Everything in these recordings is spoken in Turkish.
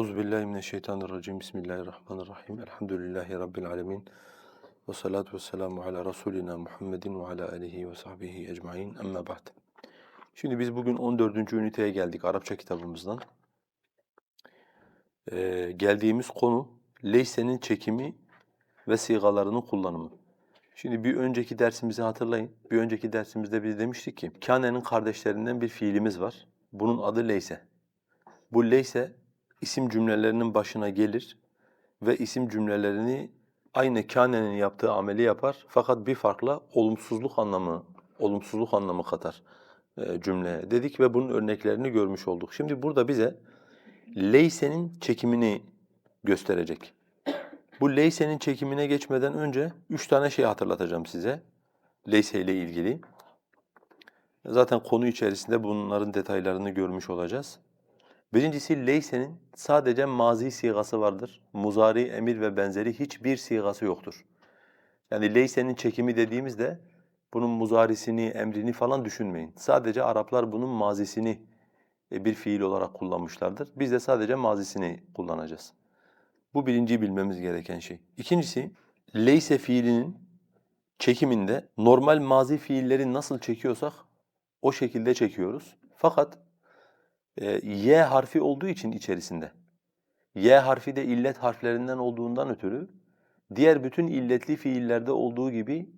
Euzu billahi mineşşeytanirracim. Bismillahirrahmanirrahim. Elhamdülillahi rabbil alamin. Ve salatu vesselamu ala rasulina Muhammedin ve ala alihi ve sahbihi ecmaîn. Amma ba'd. Şimdi biz bugün 14. üniteye geldik Arapça kitabımızdan. Ee, geldiğimiz konu leysenin çekimi ve sigalarının kullanımı. Şimdi bir önceki dersimizi hatırlayın. Bir önceki dersimizde biz demiştik ki kânenin kardeşlerinden bir fiilimiz var. Bunun adı leyse. Bu leyse isim cümlelerinin başına gelir ve isim cümlelerini aynı kânenin yaptığı ameli yapar fakat bir farkla olumsuzluk anlamı olumsuzluk anlamı katar e, cümleye dedik ve bunun örneklerini görmüş olduk. Şimdi burada bize leysenin çekimini gösterecek. Bu leysenin çekimine geçmeden önce üç tane şey hatırlatacağım size. Leyse ile ilgili. Zaten konu içerisinde bunların detaylarını görmüş olacağız. Birincisi leysenin sadece mazi sigası vardır. Muzari, emir ve benzeri hiçbir sigası yoktur. Yani leysenin çekimi dediğimizde bunun muzarisini, emrini falan düşünmeyin. Sadece Araplar bunun mazisini e, bir fiil olarak kullanmışlardır. Biz de sadece mazisini kullanacağız. Bu birinci bilmemiz gereken şey. İkincisi, leyse fiilinin çekiminde normal mazi fiilleri nasıl çekiyorsak o şekilde çekiyoruz. Fakat e, y harfi olduğu için içerisinde, y harfi de illet harflerinden olduğundan ötürü diğer bütün illetli fiillerde olduğu gibi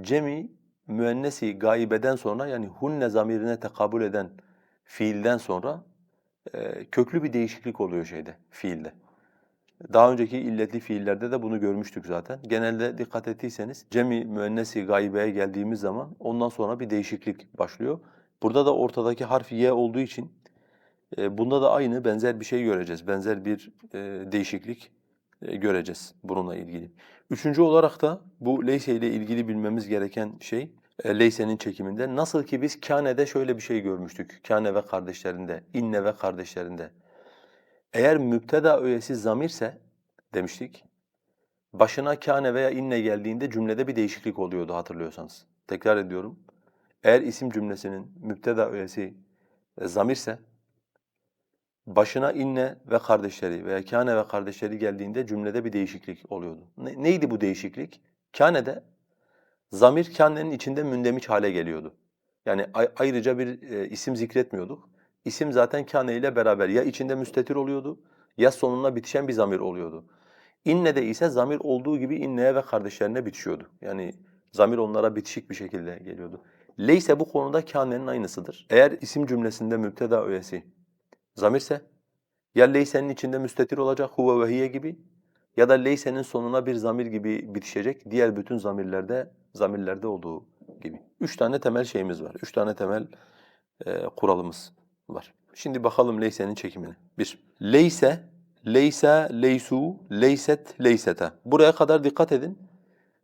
cemi müennesi gaibeden sonra yani hunne zamirine tekabül eden fiilden sonra e, köklü bir değişiklik oluyor şeyde, fiilde. Daha önceki illetli fiillerde de bunu görmüştük zaten. Genelde dikkat ettiyseniz cemi müennesi gaibeye geldiğimiz zaman ondan sonra bir değişiklik başlıyor. Burada da ortadaki harf y olduğu için bunda da aynı benzer bir şey göreceğiz. Benzer bir değişiklik göreceğiz bununla ilgili. Üçüncü olarak da bu leyse ile ilgili bilmemiz gereken şey leysenin çekiminde. Nasıl ki biz kâne'de şöyle bir şey görmüştük. Kâne ve kardeşlerinde, inne ve kardeşlerinde. Eğer müpteda öğesi zamirse demiştik, başına kâne veya inne geldiğinde cümlede bir değişiklik oluyordu hatırlıyorsanız. Tekrar ediyorum. Eğer isim cümlesinin müpteda öğesi zamirse, başına inne ve kardeşleri veya kâne ve kardeşleri geldiğinde cümlede bir değişiklik oluyordu. Ne, neydi bu değişiklik? Kâne'de zamir kânenin içinde mündemiç hale geliyordu. Yani ay- ayrıca bir e, isim zikretmiyorduk. İsim zaten kâne ile beraber ya içinde müstetir oluyordu ya sonuna bitişen bir zamir oluyordu. İnne'de ise zamir olduğu gibi inneye ve kardeşlerine bitişiyordu. Yani zamir onlara bitişik bir şekilde geliyordu. Leyse bu konuda kânenin aynısıdır. Eğer isim cümlesinde müpteda öğesi zamirse ya leysenin içinde müstetir olacak huve ve hiye gibi ya da leysenin sonuna bir zamir gibi bitişecek diğer bütün zamirlerde zamirlerde olduğu gibi. Üç tane temel şeyimiz var. Üç tane temel e, kuralımız var. Şimdi bakalım leysenin çekimine. Bir, leyse, leysa, leysu, leyset, leysete. Buraya kadar dikkat edin.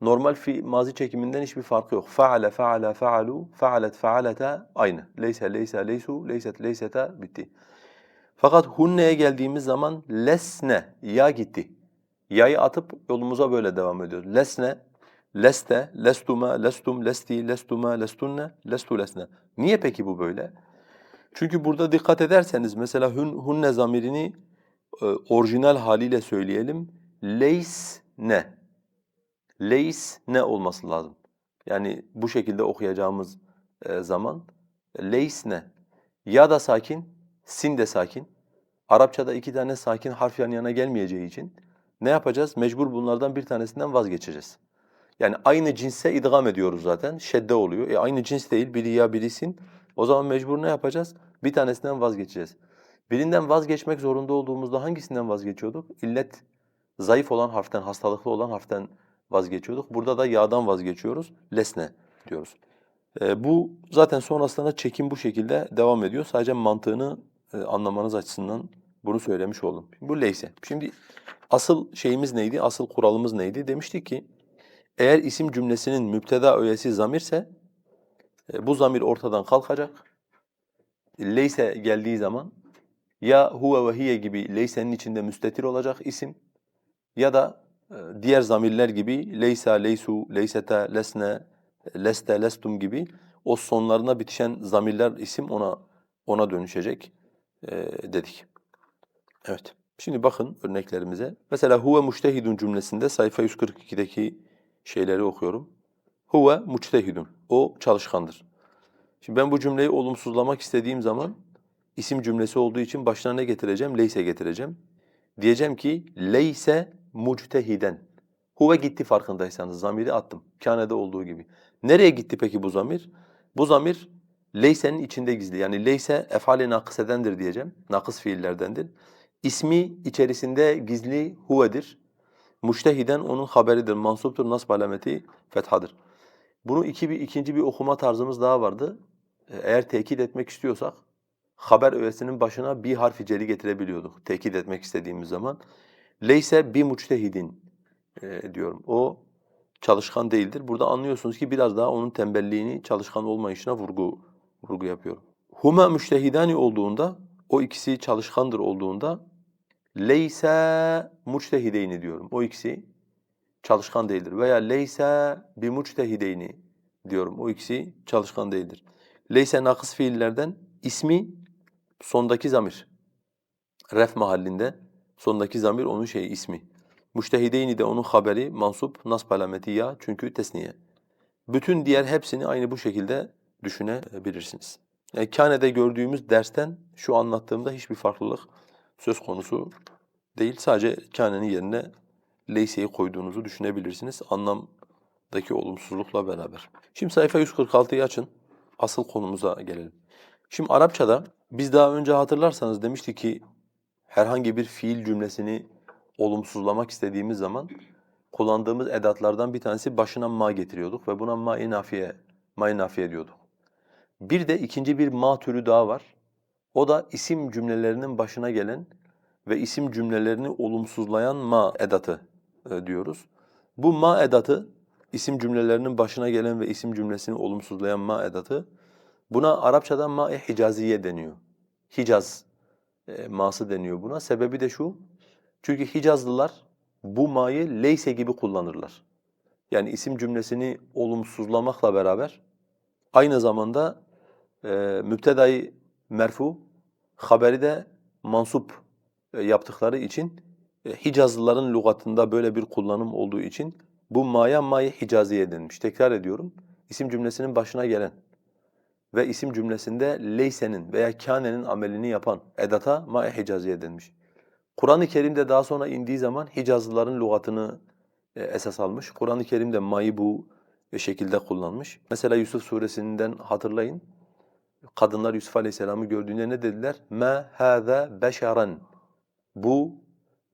Normal fi mazi çekiminden hiçbir farkı yok. Faale, faala, faalu, faalet, faalete aynı. Leyse, leysa, leysu, leyset, leysete bitti. Fakat hunne'ye geldiğimiz zaman lesne, ya gitti. Ya'yı atıp yolumuza böyle devam ediyoruz. Lesne, leste, lestuma, lestum, lesti, lestuma, lestunne, lestu, lesne. Niye peki bu böyle? Çünkü burada dikkat ederseniz mesela hun, hunne zamirini e, orijinal haliyle söyleyelim. Leys ne? Leys ne olması lazım? Yani bu şekilde okuyacağımız e, zaman leys ne? Ya da sakin, sin de sakin. Arapçada iki tane sakin harf yan yana gelmeyeceği için ne yapacağız? Mecbur bunlardan bir tanesinden vazgeçeceğiz. Yani aynı cinse idgam ediyoruz zaten. Şedde oluyor. E aynı cins değil. Biri ya biri sin. O zaman mecbur ne yapacağız? Bir tanesinden vazgeçeceğiz. Birinden vazgeçmek zorunda olduğumuzda hangisinden vazgeçiyorduk? İllet zayıf olan harften, hastalıklı olan harften vazgeçiyorduk. Burada da yağdan vazgeçiyoruz. Lesne diyoruz. E, bu zaten sonrasında çekim bu şekilde devam ediyor. Sadece mantığını e, anlamanız açısından bunu söylemiş oldum. Bu leyse. Şimdi asıl şeyimiz neydi? Asıl kuralımız neydi? Demiştik ki eğer isim cümlesinin müpteda öğesi zamirse e, bu zamir ortadan kalkacak. Leyse geldiği zaman ya huve ve hiye gibi leysenin içinde müstetir olacak isim ya da e, diğer zamirler gibi leysa, leysu, leysete, lesne, leste, lestum gibi o sonlarına bitişen zamirler isim ona ona dönüşecek e, dedik. Evet. Şimdi bakın örneklerimize. Mesela huve mujtehidun cümlesinde sayfa 142'deki şeyleri okuyorum. Huve mujtehidun. O çalışkandır. Şimdi ben bu cümleyi olumsuzlamak istediğim zaman isim cümlesi olduğu için başına ne getireceğim? Leyse getireceğim. Diyeceğim ki leyse muctehiden. Huve gitti farkındaysanız zamiri attım. Kâne'de olduğu gibi. Nereye gitti peki bu zamir? Bu zamir leyse'nin içinde gizli. Yani leyse efali nakısedendir diyeceğim. Nakıs fiillerdendir. İsmi içerisinde gizli huvedir. Muştehiden onun haberidir. Mansuptur. Nasb alameti fethadır. Bunu iki bir, ikinci bir okuma tarzımız daha vardı. Ee, Eğer tekit etmek istiyorsak haber öğesinin başına bir harfi celi getirebiliyorduk. Tekit etmek istediğimiz zaman. Leyse bi muçtehidin e, diyorum. O çalışkan değildir. Burada anlıyorsunuz ki biraz daha onun tembelliğini, çalışkan olmayışına vurgu vurgu yapıyorum. Huma müştehidani olduğunda, o ikisi çalışkandır olduğunda leyse muçtehideyni diyorum. O ikisi çalışkan değildir. Veya leyse bi muçtehideyni diyorum. O ikisi çalışkan değildir. Leyse nakıs fiillerden ismi sondaki zamir. Ref mahallinde sondaki zamir onun şeyi ismi. Müştehideyni de onun haberi mansup nasb alameti ya çünkü tesniye. Bütün diğer hepsini aynı bu şekilde düşünebilirsiniz. Yani kânede gördüğümüz dersten şu anlattığımda hiçbir farklılık söz konusu değil. Sadece kânenin yerine leyseyi koyduğunuzu düşünebilirsiniz anlamdaki olumsuzlukla beraber. Şimdi sayfa 146'yı açın. Asıl konumuza gelelim. Şimdi Arapçada biz daha önce hatırlarsanız demiştik ki herhangi bir fiil cümlesini olumsuzlamak istediğimiz zaman kullandığımız edatlardan bir tanesi başına ma getiriyorduk ve buna ma-i nafiye, ma-i nafiye diyorduk. Bir de ikinci bir ma türü daha var. O da isim cümlelerinin başına gelen ve isim cümlelerini olumsuzlayan ma edatı e, diyoruz. Bu ma edatı, isim cümlelerinin başına gelen ve isim cümlesini olumsuzlayan ma edatı, buna Arapçada ma-i hicaziye deniyor. Hicaz e, ma'sı deniyor buna. Sebebi de şu, çünkü Hicazlılar bu ma'yı leyse gibi kullanırlar. Yani isim cümlesini olumsuzlamakla beraber aynı zamanda e, müptedayı merfu, haberi de mansup e, yaptıkları için e, Hicazlıların lügatında böyle bir kullanım olduğu için bu ma'ya ma'yı hicaziye denmiş. Tekrar ediyorum. İsim cümlesinin başına gelen ve isim cümlesinde leysenin veya kânenin amelini yapan edata ma'yı hicaziye denmiş. Kur'an-ı Kerim'de daha sonra indiği zaman Hicazlıların lügatını e, esas almış. Kur'an-ı Kerim'de ma'yı bu e, şekilde kullanmış. Mesela Yusuf suresinden hatırlayın Kadınlar Yusuf Aleyhisselam'ı gördüğünde ne dediler? مَا هَذَا بَشَرًا Bu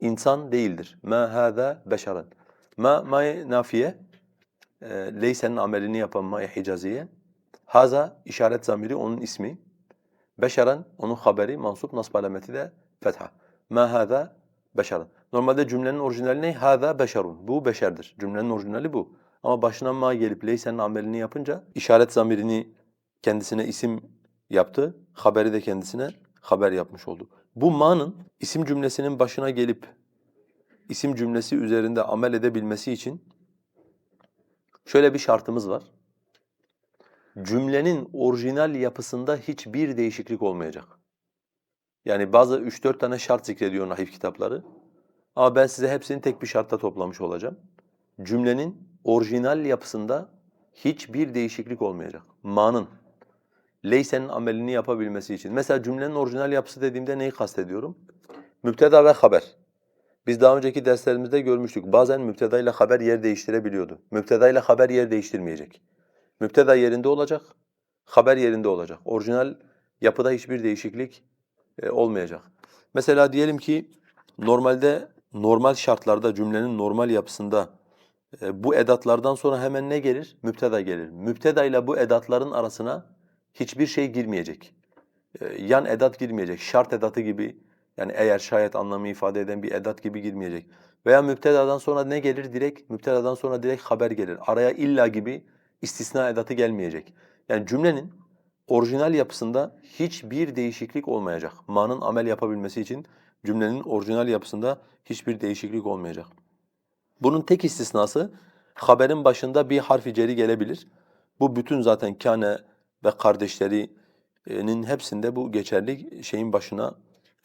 insan değildir. مَا هَذَا بَشَرًا Ma ma'yı nafiye, e, leysenin amelini yapan ma'yı hicaziye. Haza işaret zamiri onun ismi. Beşeren onun haberi, mansup nasb alameti de fetha. Ma hâzâ beşerun. Normalde cümlenin orijinali ne? Hâzâ beşerun. Bu beşerdir. Cümlenin orijinali bu. Ama başına ma gelip leysenin amelini yapınca işaret zamirini kendisine isim yaptı. Haberi de kendisine haber yapmış oldu. Bu ma'nın isim cümlesinin başına gelip isim cümlesi üzerinde amel edebilmesi için şöyle bir şartımız var. Cümlenin orijinal yapısında hiçbir değişiklik olmayacak. Yani bazı 3-4 tane şart zikrediyor nahif kitapları. Ama ben size hepsini tek bir şartta toplamış olacağım. Cümlenin orijinal yapısında hiçbir değişiklik olmayacak. Ma'nın, leysenin amelini yapabilmesi için. Mesela cümlenin orijinal yapısı dediğimde neyi kastediyorum? Müpteda ve haber. Biz daha önceki derslerimizde görmüştük. Bazen müpteda ile haber yer değiştirebiliyordu. Müpteda ile haber yer değiştirmeyecek. Müpteda yerinde olacak, haber yerinde olacak. Orijinal yapıda hiçbir değişiklik e, olmayacak. Mesela diyelim ki normalde normal şartlarda cümlenin normal yapısında e, bu edatlardan sonra hemen ne gelir? Müpteda gelir. Müpteda ile bu edatların arasına hiçbir şey girmeyecek. E, yan edat girmeyecek. Şart edatı gibi yani eğer şayet anlamı ifade eden bir edat gibi girmeyecek. Veya müptedadan sonra ne gelir? Direkt müptedadan sonra direkt haber gelir. Araya illa gibi istisna edatı gelmeyecek. Yani cümlenin orijinal yapısında hiçbir değişiklik olmayacak. Ma'nın amel yapabilmesi için cümlenin orijinal yapısında hiçbir değişiklik olmayacak. Bunun tek istisnası haberin başında bir harfi ceri gelebilir. Bu bütün zaten kâne ve kardeşlerinin hepsinde bu geçerli şeyin başına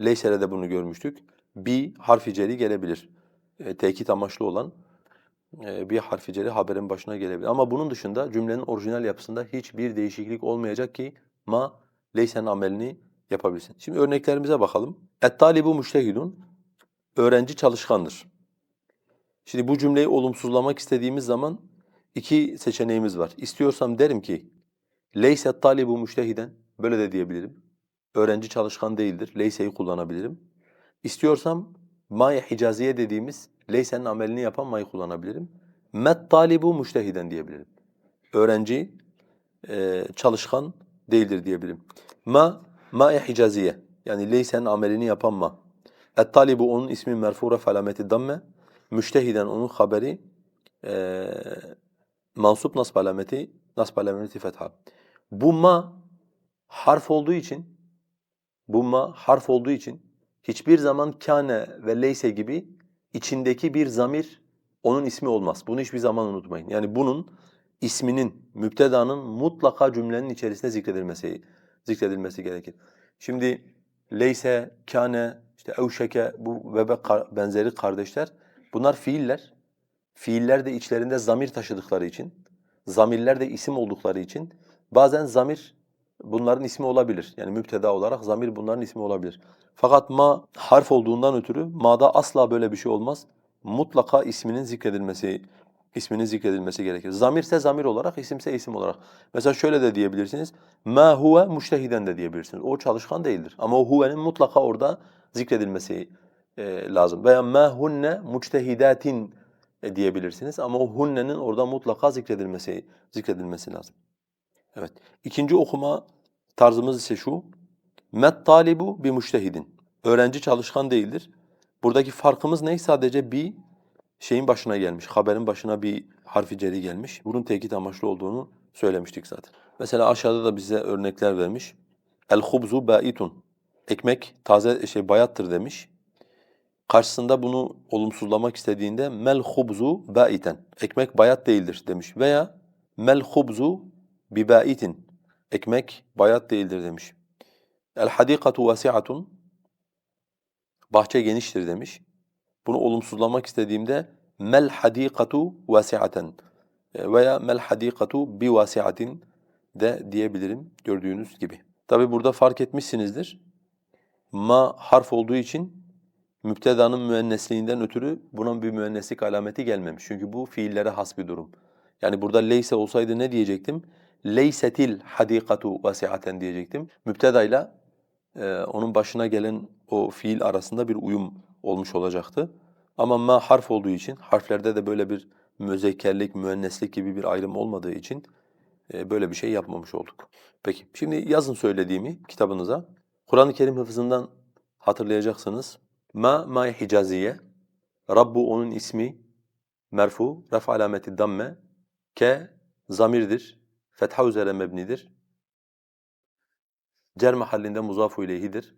Leysel'e de bunu görmüştük. bi harfi ceri gelebilir. E, tekit amaçlı olan e, bir harfi ceri haberin başına gelebilir. Ama bunun dışında cümlenin orijinal yapısında hiçbir değişiklik olmayacak ki ma leysen amelini yapabilsin. Şimdi örneklerimize bakalım. Et-talibu müştehidun. Öğrenci çalışkandır. Şimdi bu cümleyi olumsuzlamak istediğimiz zaman iki seçeneğimiz var. İstiyorsam derim ki leyse talibu müştehiden böyle de diyebilirim. Öğrenci çalışkan değildir. Leyse'yi kullanabilirim. İstiyorsam ma'ye hicaziye dediğimiz leyse'nin amelini yapan ma'yı kullanabilirim. Met talibu müştehiden diyebilirim. Öğrenci e, çalışkan değildir diyebilirim. Ma ma'ye hicaziye yani leyse'nin amelini yapan ma. Et talibu onun ismi merfu ref alameti damme. Müştehiden onun haberi e, mansup nasb alameti nasb alameti fetha. Bu harf olduğu için bu harf olduğu için hiçbir zaman kâne ve leyse gibi içindeki bir zamir onun ismi olmaz. Bunu hiçbir zaman unutmayın. Yani bunun isminin, müptedanın mutlaka cümlenin içerisinde zikredilmesi zikredilmesi gerekir. Şimdi leyse, kâne, işte evşeke bu ve benzeri kardeşler bunlar fiiller. Fiiller de içlerinde zamir taşıdıkları için, zamirler de isim oldukları için bazen zamir bunların ismi olabilir. Yani müpteda olarak zamir bunların ismi olabilir. Fakat ma harf olduğundan ötürü ma'da asla böyle bir şey olmaz. Mutlaka isminin zikredilmesi isminin zikredilmesi gerekir. Zamirse zamir olarak, isimse isim olarak. Mesela şöyle de diyebilirsiniz. Ma huve müştehiden de diyebilirsiniz. O çalışkan değildir. Ama o huvenin mutlaka orada zikredilmesi e, lazım. Veya ma hunne muçtehidatin e, diyebilirsiniz. Ama o hunnenin orada mutlaka zikredilmesi zikredilmesi lazım. Evet. İkinci okuma tarzımız ise şu. Met talibu bi müştehidin. Öğrenci çalışkan değildir. Buradaki farkımız ne? Sadece bir şeyin başına gelmiş, haberin başına bir harfi ceri gelmiş. Bunun tekit amaçlı olduğunu söylemiştik zaten. Mesela aşağıda da bize örnekler vermiş. El hubzu ba'itun. Ekmek taze şey bayattır demiş. Karşısında bunu olumsuzlamak istediğinde mel hubzu ba'iten. Ekmek bayat değildir demiş. Veya mel hubzu bi ba'itin. Ekmek bayat değildir demiş. El hadikatu vasi'atun. Bahçe geniştir demiş. Bunu olumsuzlamak istediğimde mel hadikatu vasi'aten veya mel hadikatu bi vasi'atin de diyebilirim gördüğünüz gibi. Tabi burada fark etmişsinizdir. Ma harf olduğu için müptedanın müennesliğinden ötürü bunun bir müenneslik alameti gelmemiş. Çünkü bu fiillere has bir durum. Yani burada leyse olsaydı ne diyecektim? Leysetil hadikatu vasi'aten diyecektim. Müptedayla e, onun başına gelen o fiil arasında bir uyum olmuş olacaktı. Ama ma harf olduğu için, harflerde de böyle bir müzekkerlik, müenneslik gibi bir ayrım olmadığı için e, böyle bir şey yapmamış olduk. Peki, şimdi yazın söylediğimi kitabınıza. Kur'an-ı Kerim hıfzından hatırlayacaksınız. Ma, ma hicaziye. Rabbu onun ismi, merfu, ref alameti damme, ke zamirdir, fetha üzere mebnidir. Cer mahallinde muzafu ileyhidir.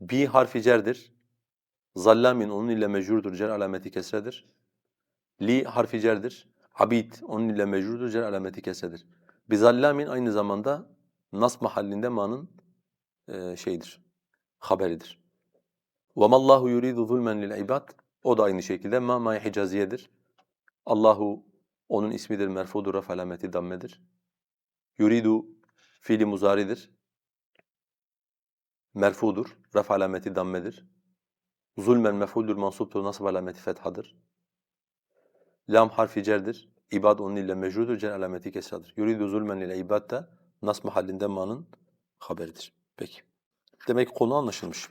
Bi harfi cerdir. Zallamin onun ile mecrurdur, cer alameti kesredir. Li harfi cerdir. Abid onun ile mecrurdur, cer alameti kesredir. Bizallamin aynı zamanda nas mahallinde ma'nın e, şeyidir, haberidir. وَمَا اللّٰهُ يُرِيدُ ظُلْمًا لِلْعِبَادِ O da aynı şekilde ma ma hicaziyedir. Allahu onun ismidir, merfudur, raf alameti dammedir. Yuridu fiili muzaridir. Merfudur, raf alameti dammedir. Zulmen mef'uldür, mansuptur, nasb alameti fethadır. Lam harfi cerdir. İbad onun ile mecrudur, cer alameti kesradır. Yuridu zulmen ile ibad da nas mahallinde ma'nın haberidir. Peki. Demek konu anlaşılmış.